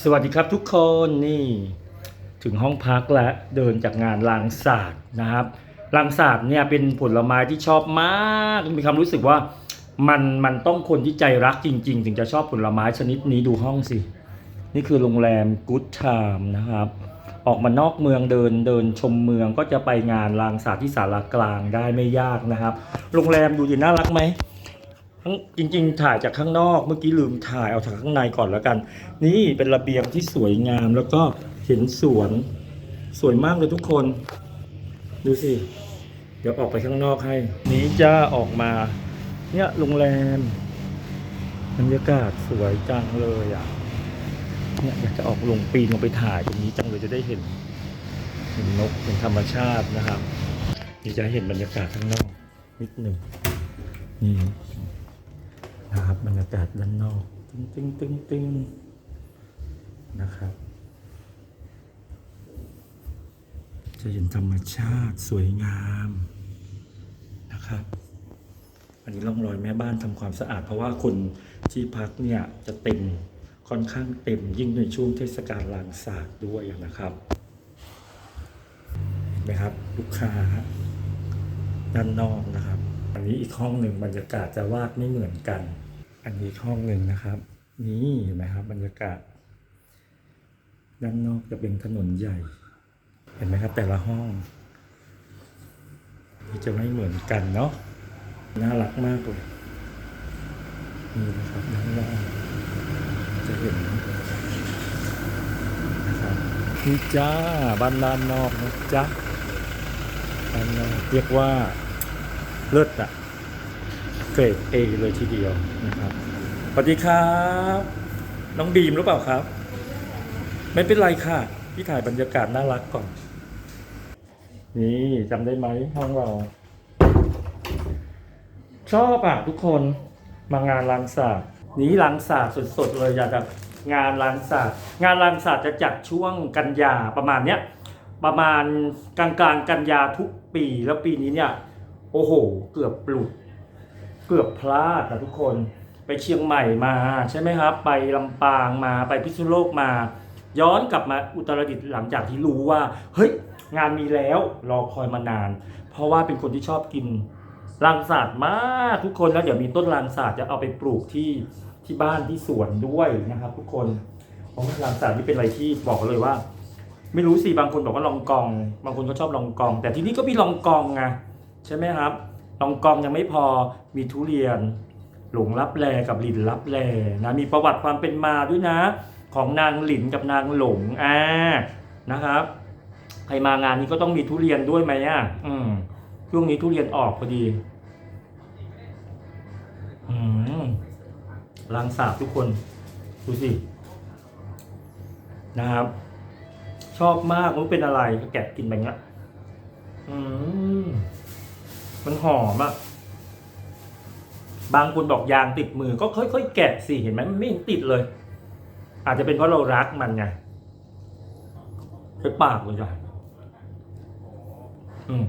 สวัสดีครับทุกคนนี่ถึงห้องพักแล้วเดินจากงานลางศาสตร์นะครับลางศาสตร์เนี่ยเป็นผลไม้ที่ชอบมากมีความรู้สึกว่ามันมันต้องคนที่ใจรักจริง ๆ ถึงจะชอบผลไม้ชนิดนี้ดูห้องสิ นี่คือโรงแรมกู๊ดไทม์นะครับ ออกมานอกเมืองเดินเดินชมเมืองก็จะไปงานลางศาสตร์ที่ศาลากลางได้ไม่ยากนะครับ โรงแรมดูดิน่ารักไหม ทั้งจริง ๆ ถ่ายจากข้างนอกเมื่อกี้ลืมถ่ายเอาจากข้างในก่อนแล้วกัน นี่เป็นระเบียงที่สวยงามแล้วก็เห็นสวน สวยมากเลยทุกคน ดูสิ เดี๋ยวออกไปข้างนอกให้ นี้จะออกมา เนี่ยโรงแรมบรรยากาศสวยจังเลยอะเนี่ยอยากจะออกลงปีนลงไปถ่ายตรงนี้จังเลยจะได้เห็นเห็นนกเห็นธรรมชาตินะครับเดี๋ยวจะเห็นบรรยากาศข้างนอกนิดหนึ่งนี่ ครับบรรยากาศด้านนอก ตึ้งตึ้งตึ้งตึ้งนะครับ จะเห็นธรรมชาติสวยงามนะครับอันนี้ร่องรอยแม่บ้านทำความสะอาด เพราะว่าคนที่พักเนี่ยจะเต็มค่อนข้างเต็มยิ่งในช่วงเทศกาลลานศาสตร์ด้วยนะครับเห็นไหมครับลูกค้าด้านนอกนะครับ อันนี้อีกห้องหนึ่งบรรยากาศจะวาดไม่เหมือนกัน อันนี้ห้องหนึ่งนะครับ นี่เห็นไหมครับ บรรยากาศ ด้านนอกจะเป็นถนนใหญ่ เห็นไหมครับ แต่ละห้องนี่จะไม่เหมือนกันเนาะน่ารักมากเลยนี่นะครับด้านนอกจะเห็นนะครับนี่จ้าบ้านด้านนอกนะจ๊ะอันนั้นเรียกว่าเลิศอะ เกรดเอเลยทีเดียวนะครับสวัสดีครับ น้องบีมหรือเปล่าครับ ไม่เป็นไรค่ะ พี่ถ่ายบรรยากาศน่ารักก่อน นี่จำได้ไหมห้องเรา ชอบอะทุกคนมางานลานศาสตร์นี้ลานศาสตร์สดๆเลยอยากจะงานลานศาสตร์งานลานศาสตร์จะจัดช่วงกันยาประมาณเนี้ยประมาณกลางกลางๆกันยาทุกปีแล้วปีนี้เนี่ย โอ้โห เกือบหลุด เกือบพลาดนะทุกคนไปเชียงใหม่มาใช่ไหมครับ ไปลำปางมาไปพิษณุโลกมา ย้อนกลับมาอุตรดิตถ์หลังจากที่รู้ว่า เฮ้ย งานมีแล้วรอคอยมานาน เพราะว่าเป็นคนที่ชอบกินลังศาสตร์มากทุกคนแล้วเดี๋ยวมีต้นลังศาสตร์จะเอาไปปลูกที่ที่บ้านที่สวนด้วยนะครับ ทุกคนเพราะว่าลังศาสตร์นี่เป็นอะไรที่บอกเลยว่า ไม่รู้สิบางคนบอกว่าลองกอง บางคนก็ชอบลองกอง แต่ที่นี่ก็มีลองกองไงใช่ไหมครับ ลองกองยังไม่พอมีทุเรียน หลงรับแลกับหลินรับแลนะมีประวัติความเป็นมาด้วยนะ ของนางหลินกับนางหลงอ่านะครับใครมางานนี้ก็ต้องมีทุเรียนด้วยไหมอะอืมช่วงนี้ทุเรียนออกพอดีอืมลังสาบทุกคนดูสินะครับ ชอบมากมันเป็นอะไรก็แกะกินไปงั้อืม มันหอมอะบางคนบอกยางติดมือก็ค่อยๆแกะสิเห็นไหมมันไม่เห็นติดเลย อาจจะเป็นเพราะเรารักมันไงใช้ปากเลยจ้ะอืม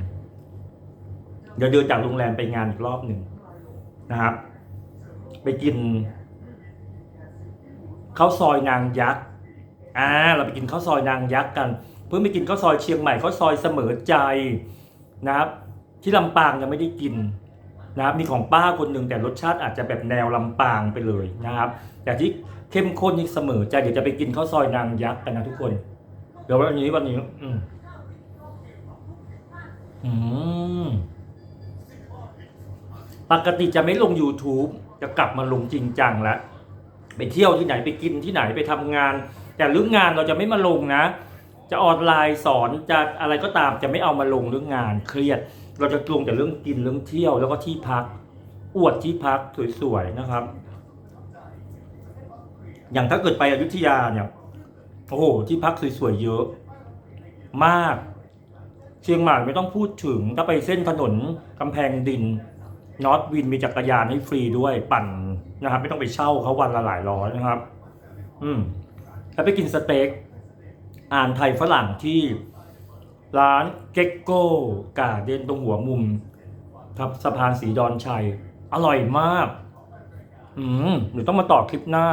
เดี๋ยวเดินจากโรงแรมไปงานอีกรอบหนึ่งนะครับ ไปกินข้าวซอยนางยักษ์อ่าเราไปกินข้าวซอยนางยักษ์กัน เพิ่งไปกินข้าวซอยเชียงใหม่ข้าวซอยเสมอใจนะครับ ที่ลำปางยังไม่ได้กินนะครับมีของป้าคนหนึ่งแต่รสชาติอาจจะแบบแนวลำปางไปเลยนะครับ แต่ที่เข้มข้นนี่เสมอใจเดี๋ยวจะไปกินข้าวซอยนางยักษ์กันนะทุกคน เดี๋ยววันนี้วันนี้ อืมอืมปกติจะไม่ลง YouTube จะกลับมาลงจริงจังแล้วไปเที่ยวที่ไหนไปกินที่ไหนไปทำงาน แต่เรื่องงานเราจะไม่มาลงนะ จะออนไลน์สอนจะอะไรก็ตามจะไม่เอามาลงเรื่องงานเครียด เราจะลงแต่เรื่องกินเรื่องเที่ยวแล้วก็ที่พัก อวดที่พักสวยๆนะครับ อย่างถ้าเกิดไปอยุธยาเนี่ยโอ้โหที่พักสวยๆเยอะ มาก เชียงใหม่ไม่ต้องพูดถึงถ้าไปเส้นถนนกำแพงดินนอตวินมีจักรยานให้ฟรีด้วยปั่นนะครับ ไม่ต้องไปเช่าเขาวันละหลายร้อยนะครับ อืมแล้วไปกินสเต็กอ่านไทยฝรั่งที่ ร้านเก็กโก้กาเดนตรงหัวมุม ครับสะพานสีดอนชัย อร่อยมาก อืมหรือต้องมาต่อคลิปหน้า